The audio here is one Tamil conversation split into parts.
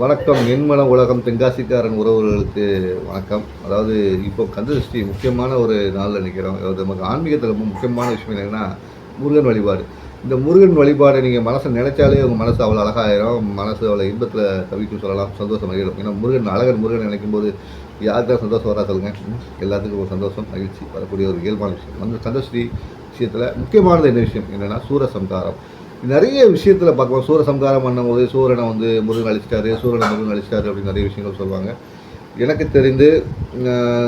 வணக்கம். எண்மன உலகம் தென்காசிக்காரன் உறவுகளுக்கு வணக்கம். அதாவது இப்போ கந்தசஷ்டி முக்கியமான ஒரு நாளில் நிற்கிறோம் அதாவது நமக்கு ஆன்மீகத்தில் ரொம்ப முக்கியமான விஷயம் என்னென்னா முருகன் வழிபாடு. இந்த முருகன் வழிபாடை நீங்கள் மனசை நினைச்சாலே உங்கள் மனசு அவ்வளோ அழகாயிரும். மனசு அவ்வளோ இன்பத்தில் தவிக்கும் சொல்லலாம். சந்தோஷம் ஆகிடும் ஏன்னா முருகன் அழகன் முருகன் நினைக்கும் போது யாருக்கு தான் சந்தோஷம் வரா சொல்லுங்கள் எல்லாத்துக்கும் ஒரு சந்தோஷம் மகிழ்ச்சி வரக்கூடிய ஒரு இயல்பான விஷயம். அந்த கந்தஸ்ரீ விஷயத்தில் முக்கியமானது என்ன விஷயம்? என்னென்னா சூரசம்காரம் நிறைய விஷயத்தில் பார்க்கலாம். சூரசம்காரம் பண்ணும்போது சூரனை வந்து முருகன் அழிச்சிட்டாரு சூரனை முருகன் அழிச்சிட்டாரு அப்படின்னு நிறைய விஷயங்கள் சொல்லுவாங்க. எனக்கு தெரிந்து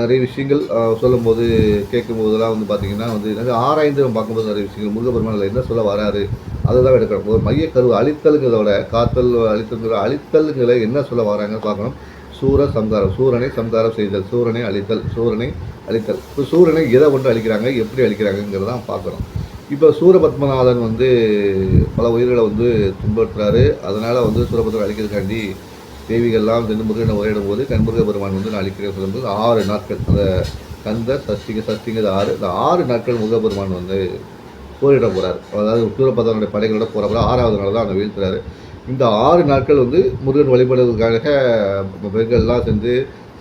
நிறைய விஷயங்கள் சொல்லும்போது கேட்கும்போதெல்லாம் வந்து பார்த்திங்கன்னா வந்து நிறைய ஆராய்ந்து நம்ம பார்க்கும்போது நிறைய விஷயங்கள். முருகபெருமானில் என்ன சொல்ல வராரு அதுதான் எடுக்கணும் ஒரு மையக்கருவு அழித்தலுங்கிறதோட காத்தல் அழித்தலுங்கிற அழித்தலுங்களை என்ன சொல்ல வராங்கன்னு பார்க்கணும். சூர சம்காரம் சூரனை சம்காரம் செய்தல் சூரனை அழித்தல் சூரனை அழித்தல். இப்போ சூரனை எதை கொண்டு அழிக்கிறாங்க எப்படி அழிக்கிறாங்கங்கிறதான் பார்க்கணும். இப்போ சூரபத்மநாதன் வந்து பல உயிர்களை வந்து துன்புறுத்துறாரு. அதனால் வந்து சூரபத்மன் அழிக்கிறதுக்காண்டி தேவிகள்லாம் தென்முருகனை முருகனை உரையிடும் போது கண்முருக பெருமான் வந்து நான் அழிக்கிறேன் சொல்லும்போது ஆறு நாட்கள் அந்த கந்த சஷ்டிங்க சஷ்டிங்கிறது ஆறு இந்த ஆறு நாட்கள் முருகப்பெருமான் வந்து போரிட போகிறார் அதாவது சூரபத்மனுடைய படைகளோட போகிறப்ப ஆறாவது நாள் தான் அந்த வீழ்த்துறாரு. இந்த ஆறு நாட்கள் வந்து முருகன் வழிபடுவதற்காக பெண்கள்லாம் சேர்ந்து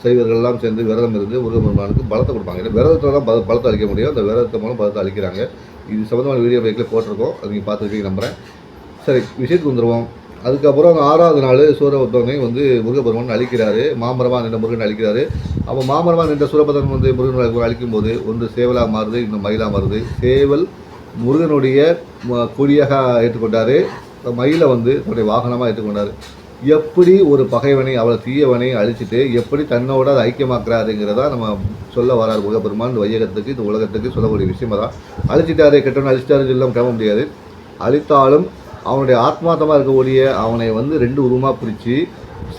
சைவர்கள்லாம் சேர்ந்து விரதம் இருந்து முருகப்பெருமானுக்கு பலத்தை கொடுப்பாங்க. ஏன்னா விரதத்தில் தான் பல பலத்தை அளிக்க முடியும். அந்த விரதத்தை மூலம் பலத்தை அளிக்கிறாங்க. இது சம்மந்தமான வீடியோ பைக்கில் போட்டிருக்கோம். அது நீங்கள் பார்த்துருக்கீங்க நம்புகிறேன் சரி விஷயத்துக்கு வந்துடுவோம் அதுக்கப்புறம் அந்த ஆறாவது நாள் சூரபத்மனை வந்து முருகபெருமான் அழிக்கிறாரு. மாமரமாக நின்ற முருகன் அழிக்கிறாரு. அப்போ மாமரமாக நின்ற சூரபத்மன் வந்து முருகன் அழிக்கும் போது ஒன்று சேவலாக மாறுது இன்னும் மயிலாக மாறுது. சேவல் முருகனுடைய கொடியாக ஏற்றுக்கொண்டார். மயிலை வந்து தன்னுடைய வாகனமாக ஏற்றுக்கொண்டார். எப்படி ஒரு பகைவனை அவளை தீயவனை அழிச்சிட்டு எப்படி தன்னோட அதை ஐக்கியமாக்குறாருங்கிறதா நம்ம சொல்ல வரார் முருகப்பெருமான். இந்த வையகத்துக்கு இந்த உலகத்துக்கு சொல்லக்கூடிய விஷயமா தான் அழிச்சிட்டாரு கெட்டவன் அழிச்சிட்டாருன்னு சொல்ல கிளம்ப முடியாது. அழித்தாலும் அவனுடைய ஆத்மார்த்தமாக இருக்கக்கூடிய அவனை வந்து ரெண்டு உருவமாக பிரித்து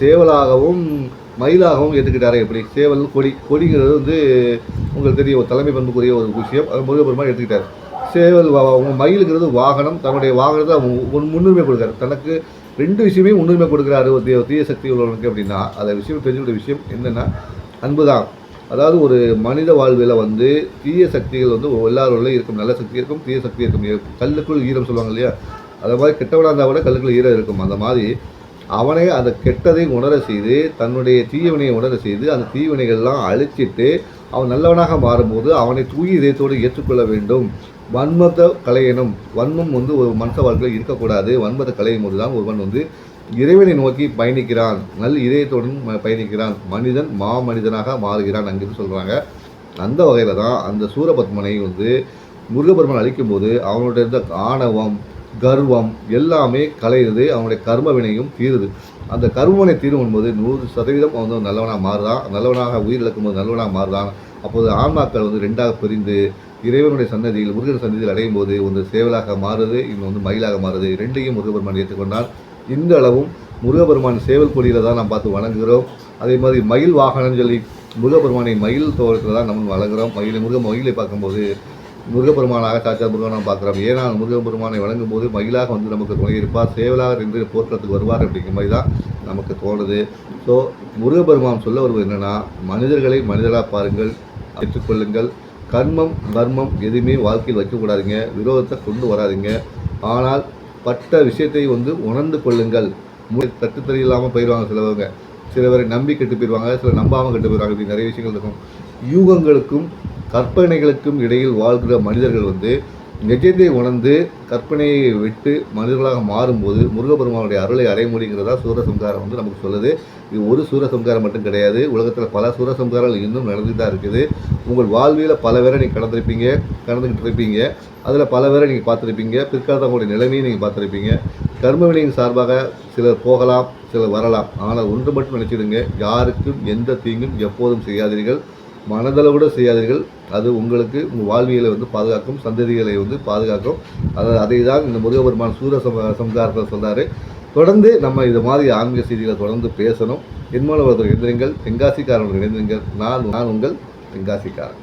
சேவலாகவும் மயிலாகவும் எடுத்துக்கிட்டாரே எப்படி? சேவல் கொடி. கொடிங்கிறது வந்து உங்களுக்கு தெரியும் ஒரு தலைமை பண்புக்குரிய ஒரு விஷயம். அது முருகப்பெருமான் எடுத்துக்கிட்டார். சேவல் வா- மயிலுங்கிறது வாகனம். தன்னுடைய வாகனத்தை முன்- முன்னுரிமை கொடுக்காரு தனக்கு ரெண்டு விஷயமே முன்னுரிமை கொடுக்குறாரு ஒரு தீய தீய சக்தி உள்ளவனுக்கு அப்படின்னா அந்த விஷயம் தெரிஞ்சுக்கிற விஷயம் என்னென்னா அன்பு தான். அதாவது ஒரு மனித வாழ்வில் வந்து தீய சக்திகள் வந்து எல்லாரோட இருக்கும். நல்ல சக்தி இருக்கும் தீய சக்தி இருக்கும். இருக்கும். கல்லுக்குள் ஈரம் சொல்லுவாங்க இல்லையா? அது மாதிரி கெட்டவனாக இருந்தால் கூட கல்லுக்குள் ஈரம் இருக்கும். அந்த மாதிரி அவனை அந்த கெட்டதை உணர செய்து தன்னுடைய தீயவினையை உணர செய்து அந்த தீவினைகள்லாம் அழிச்சிட்டு அவன் நல்லவனாக மாறும்போது அவனை தூய இதயத்தோடு ஏற்றுக்கொள்ள வேண்டும். வன்மத்தை கலையணும் வன்மம் வந்து ஒரு மனுஷ வாழ்க்கையில் இருக்கக்கூடாது. வன்மத்தை கலையும் போது தான் ஒருவன் வந்து இறைவனை நோக்கி பயணிக்கிறான். நல் இதயத்துடன் ம- பயணிக்கிறான். மனிதன் மா மனிதனாக மாறுகிறான் அங்கிருந்து சொல்கிறாங்க அந்த வகையில் தான் அந்த சூரபத்மனை வந்து முருகபெருமன் அழிக்கும்போது அவனுடைய இருந்த ஆணவம் கர்வம் எல்லாமே கலையுது அவனுடைய கர்ம வினையும் தீருது. அந்த கர்மவினை தீரும் போது நூறு சதவீதம் அவன் வந்து நல்லவனாக மாறுதான். நல்லவனாக உயிர் இழக்கும்போது நல்லவனாக மாறுதான். அப்போது ஆன்மாக்கள் வந்து ரெண்டாக பிரிந்து இறைவனுடைய சன்னதியில் முருகன் சன்னதியில் அடையும் போது ஒன்று சேவலாக மாறுது இன்னொன்று வந்து மயிலாக மாறுது. ரெண்டையும் முருகபெருமான் ஏற்றுக்கொண்டால் இந்த அளவும் முருகபெருமான் சேவல் கொடியில் தான் நாம் பார்த்து வணங்குகிறோம். அதே மாதிரி மயில் வாகனம் சொல்லி முருகபெருமானை மயில் தோற்றத்தில் தான் நம்ம வழங்குகிறோம் மயிலை முருக மயிலை பார்க்கும்போது முருகப்பெருமானாக சாச்சா முருகனை பார்க்குறோம். ஏன்னா முருகப்பெருமானை வழங்கும் போது மயிலாக வந்து நமக்கு துணை இருப்பார் சேவலாக நின்று போர்க்களத்துக்கு வருவார் அப்படிங்கிற மாதிரி தான் நமக்கு தோணுது. ஸோ முருகப்பெருமான் சொல்ல வருவது என்னென்னா மனிதர்களை மனிதராக பாருங்கள் ஏற்றுக்கொள்ளுங்கள். கர்மம் கர்மம் எதுவுமே வாழ்க்கையில் வைக்கக்கூடாதுங்க. விரோதத்தை கொண்டு வராதீங்க. ஆனால் பட்ட விஷயத்தை வந்து உணர்ந்து கொள்ளுங்கள். மூளை தட்டு தெரியலாமல் போயிடுவாங்க சிலவங்க. சில பேரை நம்பி கெட்டு போயிடுவாங்க சில நம்பாமல் கெட்டு போயிடுவாங்க இப்படி நிறைய விஷயங்கள் இருக்கும். யூகங்களுக்கும் கற்பனைகளுக்கும் இடையில் வாழ்கிற மனிதர்கள் வந்து நிஜத்தை உணர்ந்து கற்பனையை விட்டு மனிதர்களாக மாறும்போது முருகப்பெருமானுடைய அருளை அடைய முடியுங்கிறதா சூரசம்காரம் வந்து நமக்கு சொல்லுது. இது ஒரு சூரசம்காரம் மட்டும் கிடையாது. உலகத்தில் பல சூரசம்காரங்கள் இன்னும் நடந்துட்டு தான் இருக்குது. உங்கள் வாழ்வியில் பல பேரை நீங்கள் கடந்திருப்பீங்க கடந்துக்கிட்டு இருப்பீங்க. அதில் பல பேரை நீங்கள் பார்த்துருப்பீங்க. பிற்காலத்தில் உங்களுடைய நிலைமையை நீங்கள் பார்த்துருப்பீங்க. கர்மவினையின் சார்பாக சிலர் போகலாம் சிலர் வரலாம். ஆனால் ஒன்று மட்டும் நினச்சிடுங்க. யாருக்கும் எந்த தீங்கும் எப்போதும் செய்யாதீர்கள். மனதளவு கூட செய்யாதீர்கள். அது உங்களுக்கு உங்கள் வாழ்வியலை வந்து பாதுகாக்கும் சந்ததிகளை வந்து பாதுகாக்கும். அதை அதை தான் இந்த முருகபெருமான் சூர சம சம்காரத்தில் சொன்னார் தொடர்ந்து நம்ம இது மாதிரி ஆன்மீக செய்திகளை தொடர்ந்து பேசணும். என்மூலம் இணைந்திருங்கள். எழுந்திருங்கள் தென்காசிக்காரர்கள் நான் நான் உங்கள் தென்காசிக்காரன்.